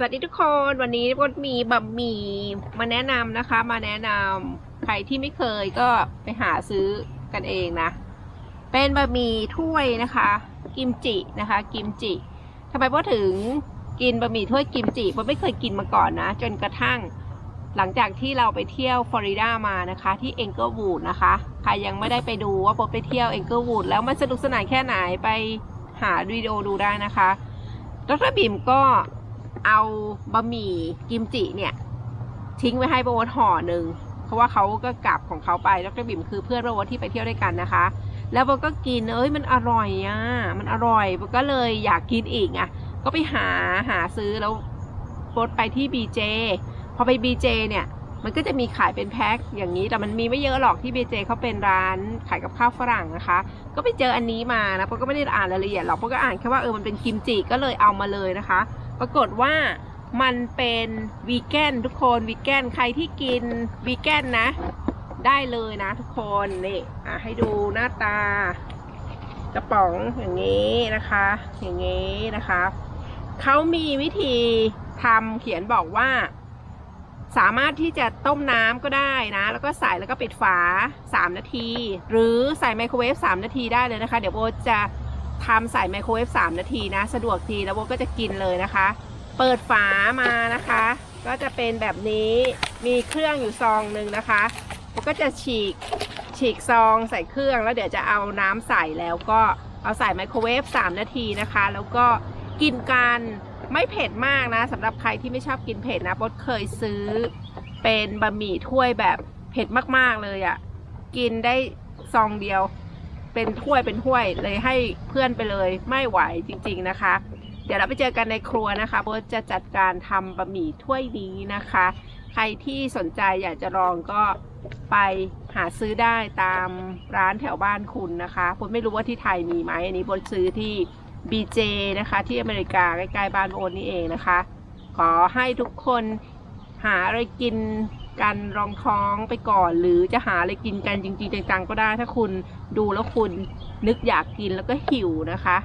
สวัสดีทุกคนวันนี้ก็มีบะหมี่มาแนะนำนะคะ มาแนะนำใครที่ไม่เคยก็ไปหาซื้อกันเองนะ เป็นบะหมี่ถ้วยนะคะ กิมจินะคะ กิมจิทำไมพอถึงกินบะหมี่ถ้วยกิมจิพ่อไม่เคยกินมาก่อนนะ จนกระทั่งหลังจากที่เราไปเที่ยวฟลอริดามานะคะ ที่เองเกิลวูดนะคะใครยังไม่ได้ไปดูว่าโบไปเที่ยวเองเกิลวูดแล้วมันสนุกสนานแค่ไหนไปหาวิดีโอดูได้นะคะดรบิมก็ เอาบะหมี่กิมจิเนี่ย ทิ้งไว้ให้โบทห่อหนึ่งเพราะว่าเขาก็กลับของเขาไปดรบิมคือเพื่อนโบทที่ไปเที่ยวด้วยกันนะคะ แล้วโบก็กินเอ้ยมันอร่อยอะมันอร่อยโบก็เลยอยากกินอีกอะ ก็ไปหาหาซื้อแล้วโบทไปที่บีเจพอไป BJ เจเนี่ยมันก็จะมีขายเป็นแพ็คอย่างนี้แต่มันมีไม่เยอะหรอกที่ BJ เจเขาเป็นร้านขายกับข้าวฝรั่งนะคะ ก็ไปเจออันนี้มานะเพราะก็ไม่ได้อ่านรายละเอียดหรอกเพราะก็อ่านแค่ว่าเออมันเป็นกิมจิก็เลยเอามาเลยนะคะ ปรากฏว่ามันเป็นวีแกนทุกคนวีแกนใครที่กินวีแกนนะ ได้เลยนะทุกคนนี่อะให้ดูหน้าตากระป๋องอย่างนี้นะคะ อย่างนี้นะคะเขามีวิธีทำเขียนบอกว่า สามารถที่จะต้มน้ำก็ได้นะ แล้วก็ใส่แล้วก็ปิดฝา 3 นาที หรือใส่ไมโครเวฟ3 นาทีได้เลยนะคะ เดี๋ยวโบจะ ทำใส่ไมโครเวฟ3นาทีนะ สะดวกดีแล้วโบก็จะกินเลยนะคะ เปิดฝามานะคะ ก็จะเป็นแบบนี้มีเครื่องอยู่ซองหนึ่งนะคะโบก็จะฉีกฉีกซองใส่เครื่องแล้วเดี๋ยวจะเอาน้ำใส่แล้วก็เอาใส่ไมโครเวฟ3นาทีนะคะ แล้วก็กินกันไม่เผ็ดมากนะสำหรับใครที่ไม่ชอบกินเผ็ดนะโบดเคยซื้อเป็นบะหมี่ถ้วยแบบเผ็ดมากๆเลยอะ่ะ กินได้ซองเดียว เป็นถ้วยเป็นถ้วยเลยให้เพื่อนไปเลยไม่ไหวจริง ๆนะคะ เดี๋ยวเราไปเจอกันในครัวนะคะโบจะจัดการทำบะหมี่ถ้วยนี้นะคะ ใครที่สนใจอยากจะลองก็ไปหาซื้อได้ตามร้านแถวบ้านคุณนะคะผมไม่รู้ว่าที่ไทยมีไหมอันนี้โบซื้อที่ BJ นะคะ ที่อเมริกาใกล้ๆบ้านโบนนี่เองนะคะ ขอให้ทุกคนหาอะไรกิน กันรองท้องไปก่อน หรือจะหาอะไรกินกันจริงๆจังๆก็ได้ ถ้าคุณดูแล้วคุณนึกอยากกินแล้วก็หิวนะคะ